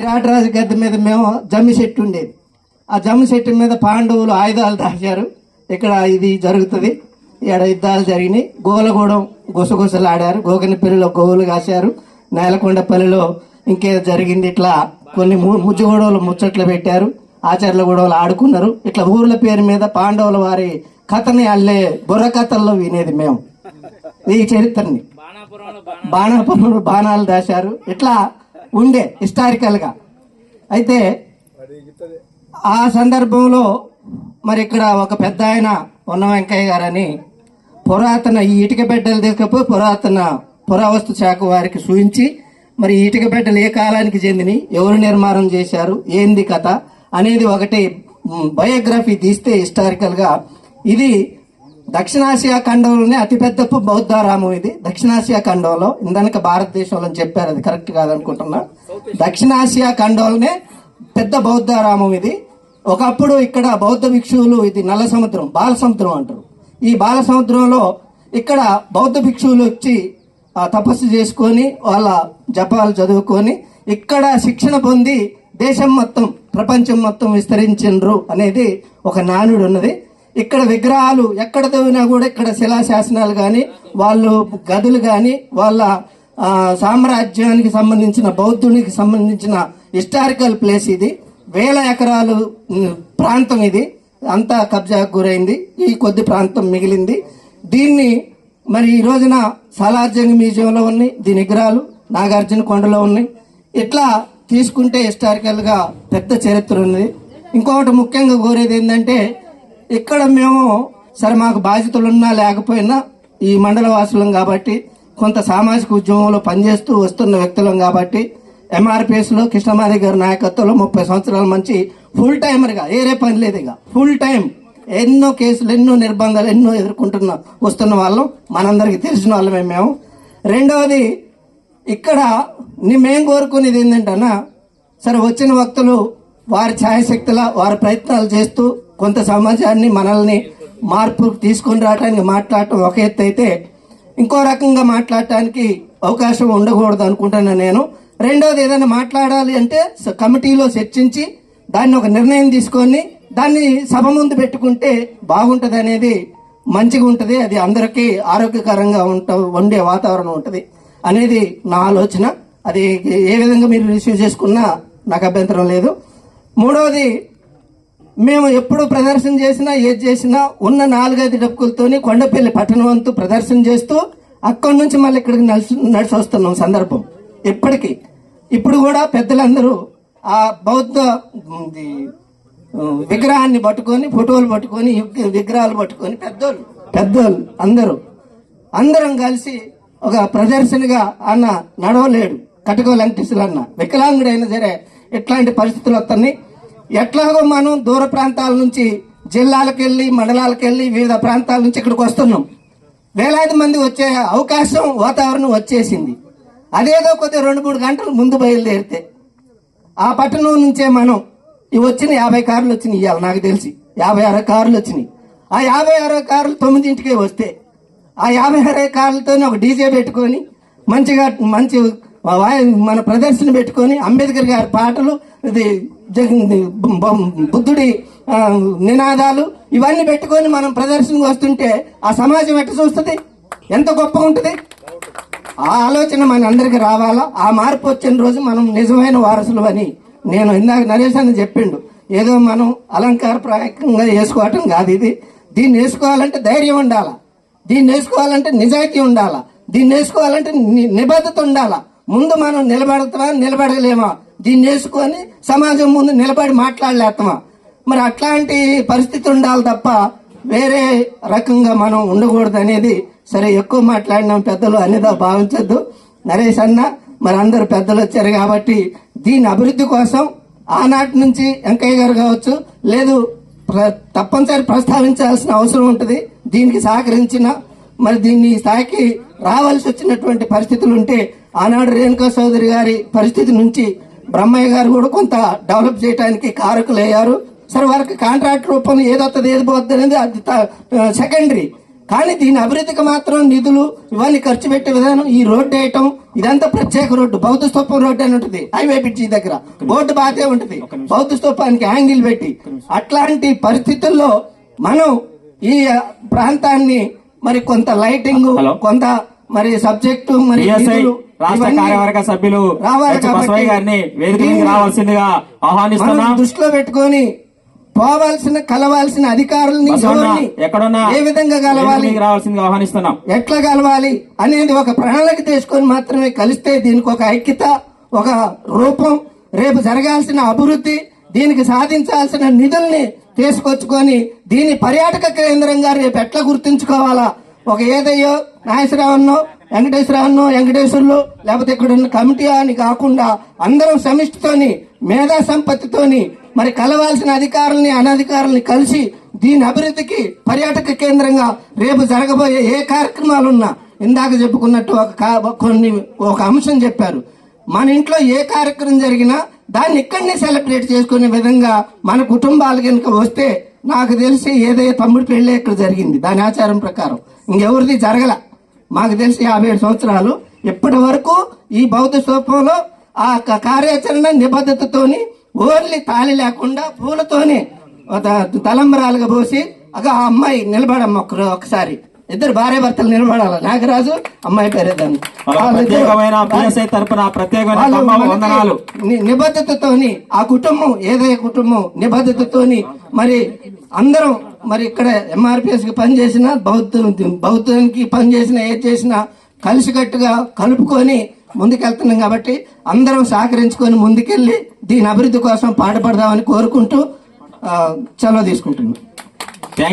విరాట్ రాజు గద్దె మీద మేము జమ్మి చెట్టు ఉండేది. ఆ జమ్మి చెట్టు మీద పాండవులు ఆయుధాలు దాచారు. ఇక్కడ ఇది జరుగుతుంది. ఇక్కడ యుద్ధాలు జరిగినాయి. గోలగూడెం గుసగుసలు ఆడారు గోగనపల్లిలో గోవులు కాశారు. నేలకొండపల్లిలో ఇంకే జరిగింది. ఇట్లా కొన్ని ము- ముజ్జుగొడవలు ముచ్చట్లు పెట్టారు. ఆచార్యుల గొడవలు ఆడుకున్నారు. ఇట్లా ఊర్ల పేరు మీద పాండవుల వారి కథని అల్లే బుర్ర కథల్లో వినేది మేము. ఈ చరిత్రని. బాణాపురంలో బాణాలు. దాశారు ఇట్లా ఉండే హిస్టారికల్గా అయితే ఆ సందర్భంలో మరి ఇక్కడ ఒక పెద్ద ఆయన ఉన్న వెంకయ్య గారని పురాతన ఈ ఇటుక బిడ్డలు తీసుకపోయి పురాతన పురావస్తు శాఖ వారికి సూచించి మరి ఈ ఇటుక బిడ్డలు ఏ కాలానికి చెందినవి ఎవరు నిర్మాణం చేశారు ఏంది కథ అనేది ఒకటి బయోగ్రఫీ తీస్తే హిస్టారికల్గా ఇది దక్షిణాసియా ఖండంలోనే అతిపెద్ద బౌద్ధారామం ఇది. దక్షిణాసియా ఖండంలో ఇందనక భారతదేశంలో అని చెప్పారు అది కరెక్ట్ కాదనుకుంటున్నా. దక్షిణాసియా ఖండంలోనే పెద్ద బౌద్ధారామం ఇది. ఒకప్పుడు ఇక్కడ బౌద్ధ భిక్షువులు ఇది నల్ల సముద్రం బాల సముద్రం అంటారు. ఈ బాల సముద్రంలో ఇక్కడ బౌద్ధ భిక్షువులు వచ్చి తపస్సు చేసుకొని వాళ్ళ జపాలు చదువుకొని ఇక్కడ శిక్షణ పొంది దేశం మొత్తం ప్రపంచం మొత్తం విస్తరించిండ్రు అనేది ఒక నానుడు ఉన్నది ఇక్కడ విగ్రహాలు ఎక్కడ తవ్వినా కూడా ఇక్కడ శిలాశాసనాలు కానీ వాళ్ళు గదులు కానీ వాళ్ళ సామ్రాజ్యానికి సంబంధించిన బౌద్ధునికి సంబంధించిన హిస్టారికల్ ప్లేస్ ఇది. వేల ఎకరాలు ప్రాంతం ఇది. అంతా కబ్జాకు గురైంది. ఈ కొద్ది ప్రాంతం మిగిలింది. దీన్ని మరి ఈ రోజున సాలార్జంగ్ మ్యూజియంలో ఉన్నాయి. దీని విగ్రహాలు నాగార్జున కొండలో ఉన్నాయి. ఇట్లా తీసుకుంటే హిస్టారికల్గా పెద్ద చరిత్ర ఉంది ఇంకొకటి ముఖ్యంగా కోరేది ఏంటంటే ఇక్కడ మేము సరే మాకు బాధ్యతలున్నా లేకపోయినా ఈ మండల వాసులం కాబట్టి కొంత సామాజిక ఉద్యమంలో పనిచేస్తూ వస్తున్న వ్యక్తులం కాబట్టి ఎంఆర్పిఎస్లో కృష్ణమాది గారి నాయకత్వంలో ముప్పై సంవత్సరాల మంచి ఫుల్ టైమర్గా ఏరే పని లేదు ఇక ఫుల్ టైం ఎన్నో కేసులు ఎన్నో నిర్బంధాలు ఎన్నో ఎదుర్కొంటున్న వస్తున్న వాళ్ళం మనందరికీ తెలిసిన వాళ్ళమే మేము. రెండవది ఇక్కడ మేము కోరుకునేది ఏంటంటన్నా సరే వచ్చిన వక్తులు వారి ఛాయశక్తుల వారి ప్రయత్నాలు చేస్తూ కొంత సమాజాన్ని మనల్ని మార్పు తీసుకొని రావడానికి మాట్లాడటం ఒక ఎత్తు అయితే ఇంకో రకంగా మాట్లాడటానికి అవకాశం ఉండకూడదు అనుకుంటున్నాను నేను. రెండోది ఏదైనా మాట్లాడాలి అంటే కమిటీలో చర్చించి దాన్ని ఒక నిర్ణయం తీసుకొని దాన్ని సభ ముందు పెట్టుకుంటే బాగుంటుంది అనేది మంచిగా ఉంటుంది. అది అందరికీ ఆరోగ్యకరంగా ఉంట ఉండే వాతావరణం ఉంటుంది అనేది నా ఆలోచన. అది ఏ విధంగా మీరు రిసీవ్ చేసుకున్నా నాకు అభ్యంతరం లేదు. మూడవది మేము ఎప్పుడు ప్రదర్శన చేసినా ఏది చేసినా ఉన్న నాలుగైదు డబ్బులతోని కొండపల్లి పట్టణవంతు ప్రదర్శన చేస్తూ అక్కడి నుంచి మళ్ళీ ఇక్కడికి నడిచి నడిచి వస్తున్నాం సందర్భం. ఇప్పటికీ. ఇప్పుడు కూడా పెద్దలందరూ ఆ బౌద్ధ విగ్రహాన్ని పట్టుకొని ఫోటోలు పట్టుకొని విగ్రహాలు పట్టుకొని పెద్దోళ్ళు పెద్దోళ్ళు అందరూ. అందరం కలిసి ఒక ప్రదర్శనగా అన్న నడవలేడు. కటకో వెంకటేశ్వర అన్న వికలాంగుడైనా సరే ఇట్లాంటి పరిస్థితులు వస్తున్నాయి. ఎట్లాగో మనం దూర ప్రాంతాల నుంచి జిల్లాలకు వెళ్ళి మండలాలకు వెళ్ళి వివిధ ప్రాంతాల నుంచి ఇక్కడికి వస్తున్నాం. వేలాది మంది వచ్చే అవకాశం వాతావరణం వచ్చేసింది. అదేదో కొద్దిగా రెండు మూడు గంటలు ముందు బయలుదేరితే ఆ పట్టణం నుంచే మనం ఇవి వచ్చిన యాభై కార్లు వచ్చినాయి ఇవాళ నాకు తెలిసి. యాభై అరవై కార్లు వచ్చినాయి. ఆ యాభై అరవై కార్లు తొమ్మిదింటికే వస్తే ఆ యాభై అరవై కార్లతోనే ఒక డీజే పెట్టుకొని మంచిగా మంచి వాయి- మన ప్రదర్శన పెట్టుకొని అంబేద్కర్ గారి పాటలు ఇది బుద్ధుడి నినాదాలు ఇవన్నీ పెట్టుకొని మనం ప్రదర్శనకు వస్తుంటే ఆ సమాజం ఎట్ట చూస్తుంది? ఎంత గొప్ప ఉంటుంది? ఆ ఆలోచన మన అందరికి రావాలా? ఆ మార్పు వచ్చిన రోజు మనం నిజమైన వారసులు అని నేను ఇందాక నరేష్ అని చెప్పిండు. ఏదో మనం అలంకారప్రాయకంగా వేసుకోవటం కాదు ఇది. దీన్ని వేసుకోవాలంటే ధైర్యం ఉండాలా? దీన్ని వేసుకోవాలంటే నిజాయితీ ఉండాలా? దీన్ని వేసుకోవాలంటే ని- నిబద్ధత ఉండాలా? ముందు మనం నిలబడతామా నిలబడలేమా? దీన్ని వేసుకొని సమాజం ముందు నిలబడి మాట్లాడలేస్తామా మరి అట్లాంటి పరిస్థితి ఉండాలి తప్ప వేరే రకంగా మనం ఉండకూడదు అనేది సరే ఎక్కువ మాట్లాడిన పెద్దలు అనేదా భావించద్దు. నరేష్ అన్న మరి అందరు పెద్దలు వచ్చారు కాబట్టి దీని అభివృద్ధి కోసం ఆనాటి నుంచి వెంకయ్య గారు కావచ్చు లేదు ప్ర- తప్పనిసరి ప్రస్తావించాల్సిన అవసరం ఉంటుంది. దీనికి సహకరించిన మరి దీన్ని స్థాయికి రావాల్సి వచ్చినటువంటి పరిస్థితులు ఉంటే ఆనాడు రేణుకా చౌదరి గారి పరిస్థితి నుంచి బ్రహ్మయ్య గారు కూడా కొంత డెవలప్ చేయడానికి కారకులు అయ్యారు సరే వారికి కాంట్రాక్ట్ రూపంలో ఏదొస్తుంది ఏది పోతుంది అనేది అది సెకండరీ కానీ దీని అభివృద్ధికి మాత్రం నిధులు ఇవన్నీ ఖర్చు పెట్టే విధానం ఈ రోడ్డు వేయటం ఇదంతా ప్రత్యేక రోడ్డు బౌద్ధ స్తూపం రోడ్డు అని ఉంటుంది హైవే బ్రిడ్జి దగ్గర. బోర్డు బాతే ఉంటుంది బౌద్ధ స్తూపానికి యాంగిల్ పెట్టి. అట్లాంటి పరిస్థితుల్లో మనం ఈ ప్రాంతాన్ని మరి కొంత లైటింగ్. కొంత మరి సబ్జెక్టు మరి రాష్ట్ర కార్యవర్గ సభ్యులు బసవయ్య గారిని వేదిక రావాల్సిందిగా ఆహ్వానిస్తున్నాం. దృష్టిలో పెట్టుకొని పోవాల్సిన కలవాల్సిన అధికారులని ఎక్కడున్నా ఏ విధంగా కలవాలి రావాల్సిందిగా ఆహ్వానిస్తున్నాం. ఎట్లా కలవాలి అనేది ఒక ప్రణాళిక తీసుకొని మాత్రమే కలిస్తే దీనికి ఒక ఐక్యత ఒక రూపం రేపు జరగాల్సిన అభివృద్ధి దీనికి సాధించాల్సిన నిధుల్ని తీసుకొచ్చుకొని దీని పర్యాటక కేంద్రంగా రేపు ఎట్లా గుర్తుంచుకోవాలా? ఒక ఏదయ్యో నాగేశ్వరరావన్నో వెంకటేశ్వరరావన్నో వెంకటేశ్వర్లు లేకపోతే ఇక్కడ ఉన్న కమిటీ అని కాకుండా అందరం సమిష్టితోని మేధా సంపత్తితోని మరి కలవాల్సిన అధికారుల్ని అనధికారుల్ని కలిసి దీని అభివృద్ధికి పర్యాటక కేంద్రంగా రేపు జరగబోయే ఏ కార్యక్రమాలున్నా ఇందాక చెప్పుకున్నట్టు ఒక కొన్ని ఒక అంశం చెప్పారు. మన ఇంట్లో ఏ కార్యక్రమం జరిగినా దాన్ని ఇక్కడనే సెలబ్రేట్ చేసుకునే విధంగా మన కుటుంబాలు కనుక వస్తే నాకు తెలిసి ఏదైతే తమ్ముడు పెళ్ళే ఇక్కడ జరిగింది దాని ఆచారం ప్రకారం. ఇంకెవరిది జరగల. మాకు తెలిసి యాభై ఏడు సంవత్సరాలు. ఇప్పటి వరకు ఈ బౌద్ధ స్తూపంలో ఆ కార్యాచరణ నిబద్ధతతోని ఓన్లీ తాళి లేకుండా పూలతోనే ఒక తలంబరాలుగా పోసి ఒక అమ్మాయి నిలబడమ్మ ఒకరు ఒకసారి. ఇద్దరు భార్య భర్తలు నిలబడాలి నాగరాజు అమ్మాయి పేరు ని- నిబద్ధతతోని ఆ కుటుంబం ఏదైతే కుటుంబం నిబద్ధతతోని మరి అందరం మరి ఇక్కడ ఎంఆర్పిఎస్కి పనిచేసిన బౌద్ధ బౌద్ధానికి పనిచేసిన ఏది చేసినా కలిసికట్టుగా కలుపుకొని ముందుకెళ్తున్నాం కాబట్టి అందరం సహకరించుకొని ముందుకెళ్ళి దీని అభివృద్ధి కోసం పాటుపడదామని కోరుకుంటూ సెలవు తీసుకుంటున్నాం.